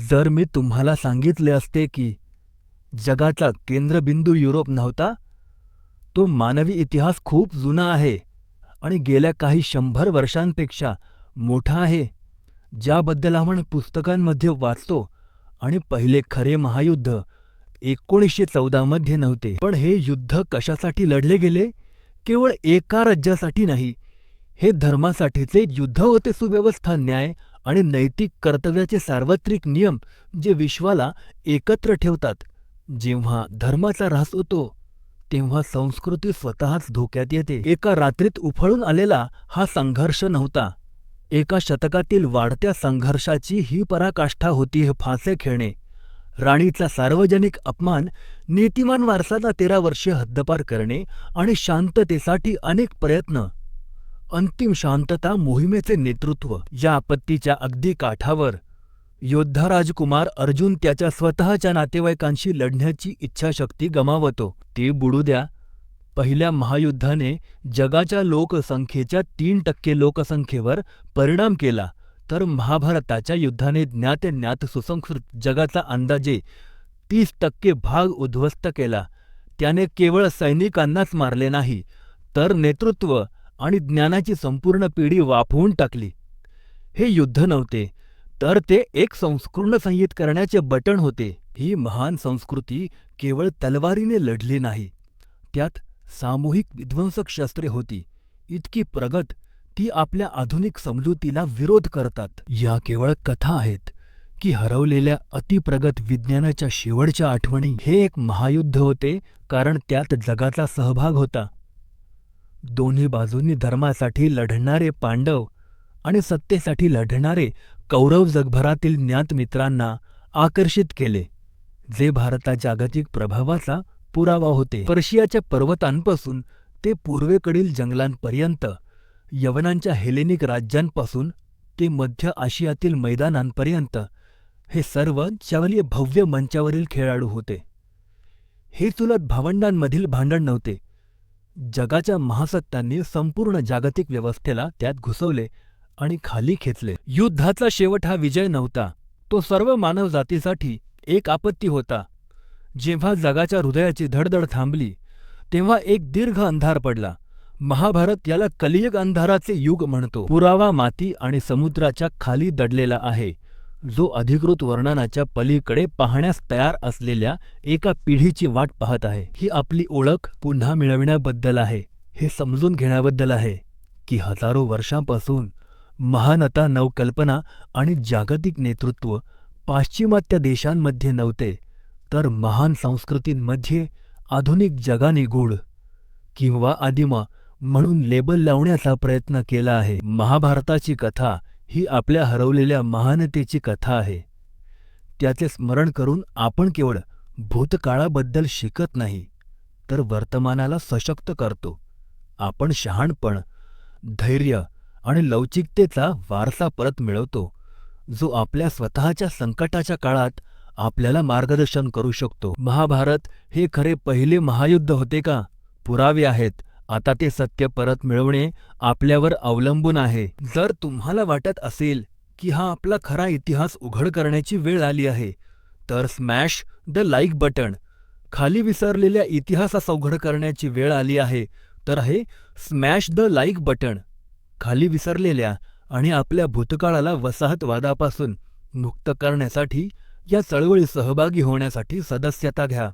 जर मी तुम्हाला सांगितले असते की जगाचा केंद्रबिंदू युरोप नव्हता, तो मानवी इतिहास खूप जुना आहे आणि गेल्या काही शंभर वर्षांपेक्षा मोठा आहे, ज्याबद्दल आपण पुस्तकांमध्ये वाचतो आणि पहिले खरे महायुद्ध एकोणीसशे चौदा मध्ये नव्हते. पण हे युद्ध कशासाठी लढले गेले? केवळ एका राज्यासाठी नाही. हे धर्मासाठीचे युद्ध होते सुव्यवस्था न्याय आणि नैतिक कर्तव्याचे सार्वत्रिक नियम जे विश्वाला एकत्र ठेवतात. जेव्हा धर्माचा ऱ्हास होतो तेव्हा संस्कृती स्वतःच धोक्यात येते. एका रात्रीत उफळून आलेला हा संघर्ष नव्हता. एका शतकातील वाढत्या संघर्षाची ही पराकाष्ठा होती हे फासे खेळणे. राणीचा सार्वजनिक अपमान, नीतिमान वारसाला तेरा वर्षे हद्दपार करणे आणि शांततेसाठी अनेक प्रयत्न. अंतिम शांतता मोहिमेचे नेतृत्व. या आपत्तीच्या अगदी काठावर योद्धा राजकुमार अर्जुन त्याच्या स्वतःच्या नातेवाईकांशी लढण्याची इच्छाशक्ती गमावतो. ते बुडू द्या. पहिल्या महायुद्धाने जगाच्या लोकसंख्येच्या तीन टक्के लोकसंख्येवर परिणाम केला तर महाभारताच्या युद्धाने ज्ञातज्ञात सुसंस्कृत जगाचा अंदाजे तीस टक्के भाग उद्ध्वस्त केला. त्याने केवळ सैनिकांनाच मारले नाही, तर नेतृत्व आणि ज्ञानाची संपूर्ण पिढी वाफवून टाकली. हे युद्ध नव्हते, तर ते एक संस्कृर्ण संहित करण्याचे बटण होते. ही महान संस्कृती केवळ तलवारीने लढली नाही, त्यात सामूहिक विध्वंसक शस्त्रे होती, इतकी प्रगत ती आपल्या आधुनिक समजुतीला विरोध करतात. या केवळ कथा आहेत की हरवलेल्या अतिप्रगत विज्ञानाच्या शेवटच्या आठवणी. हे एक महायुद्ध होते कारण त्यात जगाचा सहभाग होता. दोन्ही बाजूंनी धर्मासाठी लढणारे पांडव आणि सत्तेसाठी लढणारे कौरव जगभरातील ज्ञातमित्रांना आकर्षित केले, जे भारताच्या जागतिक प्रभावाचा पुरावा होते. पर्शियाच्या पर्वतांपासून ते पूर्वेकडील जंगलांपर्यंत, यवनांच्या हेलेनिक राज्यांपासून ते मध्य आशियातील मैदानांपर्यंत, हे सर्व शवलीय भव्य मंचावरील खेळाडू होते. हे चुलत भावंडांमधील भांडण नव्हते. जगाच्या महासत्तांनी संपूर्ण जागतिक व्यवस्थेला त्यात घुसवले आणि खाली खेचले. युद्धाचा शेवट हा विजय नव्हता, तो सर्व मानवजातीसाठी एक आपत्ती होता. जेव्हा जगाच्या हृदयाची धडधड थांबली, तेव्हा एक दीर्घ अंधार पडला. महाभारत याला कलियुग अंधाराचे युग म्हणतो. पुरावा माती आणि समुद्राच्या खाली दडलेला आहे, जो अधिकृत वर्णनाच्या पलीकडे पाहण्यास तयार असलेल्या एका पिढीची वाट पाहत आहे. ही आपली ओळख पुन्हा मिळविण्याबद्दल आहे. हे समजून घेण्याबद्दल आहे की हजारो वर्षांपासून महानता नवकल्पना आणि जागतिक नेतृत्व पाश्चिमात्य देशांमध्ये नव्हते, तर महान संस्कृतींमध्ये आधुनिक जगाने गूढ किंवा आदिमा म्हणून लेबल लावण्याचा प्रयत्न केला आहे. महाभारताची कथा ही आपल्या हरवलेल्या महानतेची कथा आहे. त्याचे स्मरण करून आपण केवळ भूतकाळाबद्दल शिकत नाही, तर वर्तमानाला सशक्त करतो. आपण शहाणपण, धैर्य आणि लवचिकतेचा वारसा परत मिळवतो, जो आपल्या स्वतःच्या संकटाच्या काळात आपल्याला मार्गदर्शन करू शकतो. महाभारत हे खरे पहिले महायुद्ध होते का? पुरावे आहेत. आता ते सत्य परत मिळवणे आपल्यावर अवलंबून आहे. जर तुम्हाला वाटत असेल की हा आपला खरा इतिहास उघड करण्याची वेळ आली आहे, तर स्मॅश द लाईक बटण. खाली विसरलेल्या इतिहासास उघड करण्याची वेळ आली आहे, तर हे स्मॅश द लाईक बटण. खाली विसरलेल्या आणि आपल्या भूतकाळाला वसाहतवादापासून मुक्त करण्यासाठी या चळवळीत सहभागी होण्यासाठी सदस्यता घ्या.